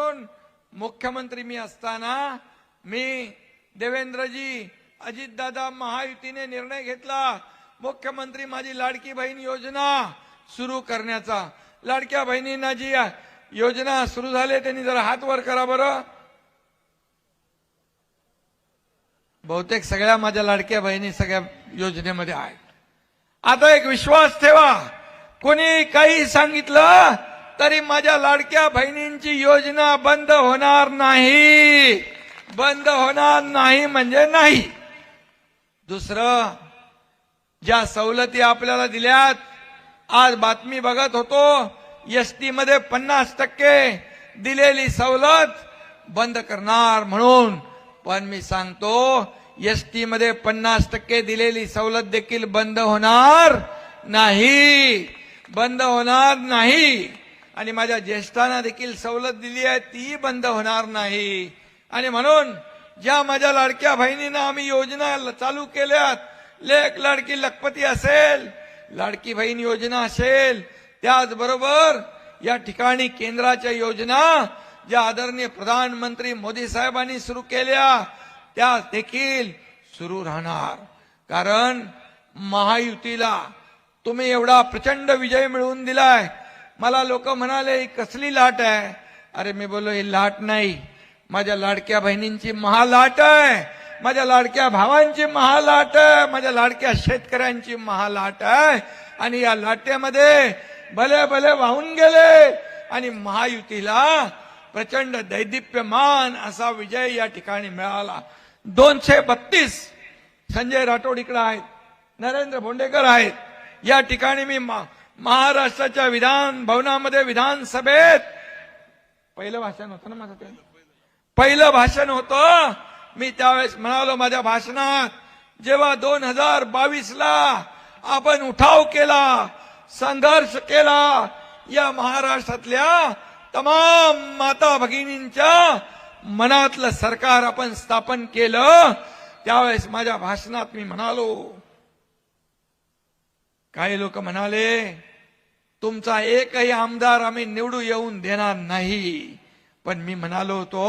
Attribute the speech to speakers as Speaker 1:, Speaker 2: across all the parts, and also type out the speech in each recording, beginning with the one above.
Speaker 1: म्हणून मुख्यमंत्री मी असताना मी देवेंद्रजी अजितदादा महायुतीने निर्णय घेतला. मुख्यमंत्री माझी लाडकी बहीण योजना सुरू करण्याचा. लाडक्या बहिणींना जी योजना सुरू झाली त्यांनी जरा हात वर करा बरं. बहुतेक सगळ्या माझ्या लाडक्या बहिणी सगळ्या योजनेमध्ये आहेत. आता एक विश्वास ठेवा. कोणी काही सांगितलं तरी माझ्या लाडक्या बहिणींची योजना बंद होणार नाही. बंद होणार नाही म्हणजे नाही. दुसरं ज्या सवलती आपल्याला दिल्यात आज बातमी बघत होतो एस टी मध्ये पन्नास टक्के दिलेली सवलत बंद करणार म्हणून. पण मी सांगतो एस टी मध्ये पन्नास टक्के दिलेली सवलत देखील बंद होणार नाही. बंद होणार नाही. आणि माझ्या ज्येष्ठांना देखील सवलत दिली आहे ती बंद होणार नाही. आणि म्हणून ज्या माझ्या लाडक्या बहिणींना आम्ही योजना ल- चालू केल्यात लेख लाडकी लखपती असेल लाडकी बहीण योजना असेल त्याचबरोबर या ठिकाणी केंद्राच्या योजना ज्या आदरणीय प्रधानमंत्री मोदी साहेबांनी सुरू केल्या त्या देखील सुरू राहणार. कारण महायुतीला तुम्ही एवढा प्रचंड विजय मिळवून दिलाय मला लोक म्हणाले ही कसली लाट आहे? अरे मी बोललो ही लाट नाही. माझ्या लाडक्या बहिणींची महालाट आहे. माझ्या लाडक्या भावांची महालाट आहे. माझ्या लाडक्या शेतकऱ्यांची महालाट आहे. आणि या लाटेमध्ये भले भले वाहून गेले आणि महायुतीला प्रचंड दैदिप्यमान असा विजय या ठिकाणी मिळाला. दोनशे बत्तीस संजय राठोड इकडे आहेत नरेंद्र भोंडेकर आहेत. या ठिकाणी मी मा- महाराष्ट्राच्या विधान भवनामध्ये विधानसभेत. पहिलं भाषण होतं ना माझं ते? पहिलं भाषण होतं. मी त्यावेळेस म्हणालो माझ्या भाषणात जेव्हा दोन हजार बावीस ला आपण उठाव केला संघर्ष केला या महाराष्ट्रातल्या तमाम माता भगिनींच्या मनातलं सरकार आपण स्थापन केलं त्यावेळेस माझ्या भाषणात मी म्हणालो. काही लोक म्हणाले तुमचा एकही आमदार आम्ही निवडू येऊन देणार नाही. पण मी म्हणालो होतो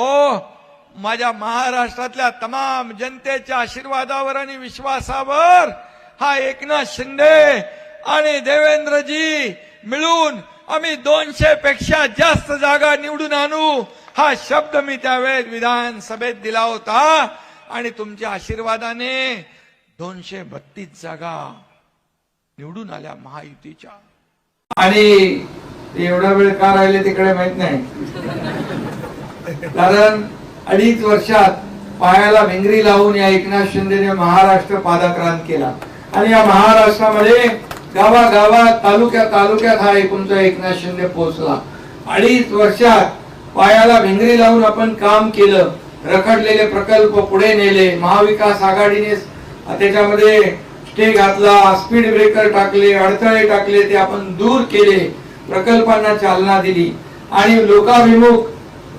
Speaker 1: माझ्या महाराष्ट्रातल्या तमाम जनतेच्या आशीर्वादावर आणि विश्वासावर हा एकनाथ शिंदे आणि देवेंद्रजी मिळून आम्ही दोनशे पेक्षा जास्त जागा निवडून आणू हा शब्द मी त्यावेळेस विधानसभेत दिला होता. आणि तुमच्या आशीर्वादाने दोनशे बत्तीस जागा निवडून आल्या महायुतीच्या. आणि एवढा वेळ का राहिले तिकडे माहीत नाही. कारण अडीच वर्षात पायाला भिंगरी लावून या एकनाथ शिंदेने महाराष्ट्र पादाक्रांत केला. आणि या महाराष्ट्रामध्ये गावागावात तालुक्या तालुक्यात हा एकूणचा एकनाथ शिंदे पोहोचला. अडीच वर्षात पायाला भिंगरी लावून आपण काम केलं रखडलेले प्रकल्प पुढे नेले महाविकास आघाडीने त्याच्यामध्ये स्टे घातला स्पीड ब्रेकर टाकले अडथळे टाकले ते आपण दूर केले प्रकल्पांना चालना दिली. आणि लोकाभिमुख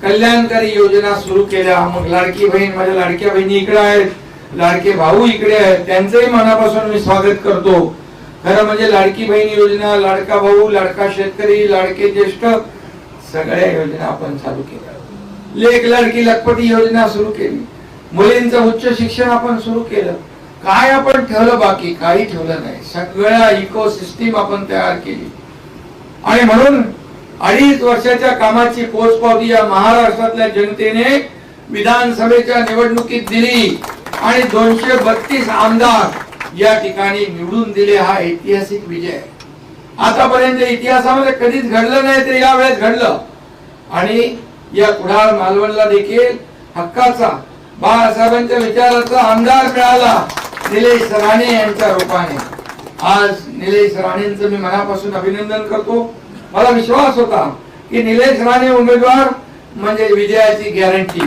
Speaker 1: कल्याणकारी योजना सुरू केल्या. मग लाडकी बहीण माझ्या लाडक्या बहिणी इकडे आहेत लाडके भाऊ इकडे आहेत त्यांचंही मनापासून मी स्वागत करतो. खरं म्हणजे लाडकी बहीण योजना लाडका भाऊ लाडका शेतकरी लाडके ज्येष्ठ सगळ्या योजना आपण चालू केल्या. लेख लाडकी लखपती योजना सुरू केली. मुलींचं उच्च शिक्षण आपण सुरू केलं. काय आपण ठेवलं बाकी? काही ठेवलं नाही. सगळ्या इको सिस्टीम आपण तयार केली. आणि म्हणून अडीच वर्षाच्या कामाची पोचपावती या महाराष्ट्रातल्या जनतेने विधानसभेच्या निवडणुकीत दिली. आणि दोनशे बत्तीस आमदार या ठिकाणी निवडून दिले. हा ऐतिहासिक विजय. आहे. आतापर्यंत इतिहासामध्ये कधीच घडलं नाही ते यावेळेस घडलं. आणि या कुडाळ मालवणला देखील हक्काचा बाळासाहेबांच्या विचाराचा आमदार मिळाला. निलेश राणे यांच्या रूपाने. आज निलेश राणेंचं मी मनापासून अभिनंदन करतो. मला विश्वास होता की निलेश राणे उमेदवार म्हणजे विजयाची गॅरंटी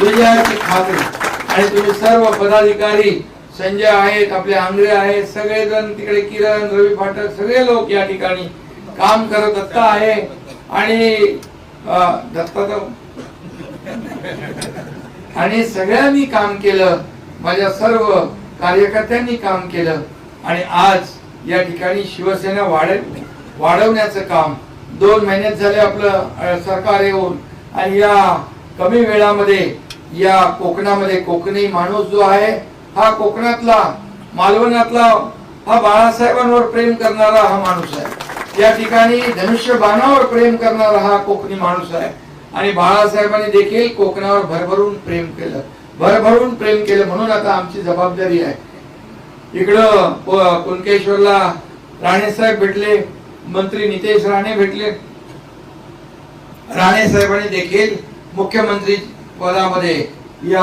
Speaker 1: विजयाची खात्री. आणि तुम्ही सर्व पदाधिकारी संजय आहेत आपले आंग्रे आहेत सगळेजण तिकडे किरण रवी फाटक सगळे लोक या ठिकाणी काम करत दत्ता आहे. आणि दत्ता तर आणि सगळ्यांनी काम केलं. माझ्या सर्व कार्यकर्त्यांनी काम केलं आणि आज या ठिकाणी शिवसेना वाढ वाढवण्याचं काम दोन महिन्यात झाले आपलं सरकार येऊन. आणि या कमी वेळामध्ये या कोकणामध्ये कोकणी माणूस जो आहे हा कोकणातला मालवणातला हा बाळासाहेबांवर प्रेम करणारा हा माणूस आहे. या ठिकाणी धनुष्य बाणावर प्रेम करणारा हा कोकणी माणूस आहे. आणि बाळासाहेबांनी देखील कोकणावर भरभरून प्रेम केलं. भरभरून प्रेम केलं म्हणून आता आमची जबाबदारी आहे. इकडं कुणकेश्वरला राणेसाहेब भेटले मंत्री नितेश राणे भेटले. राणे साहेबांनी देखील मुख्यमंत्री पदामध्ये या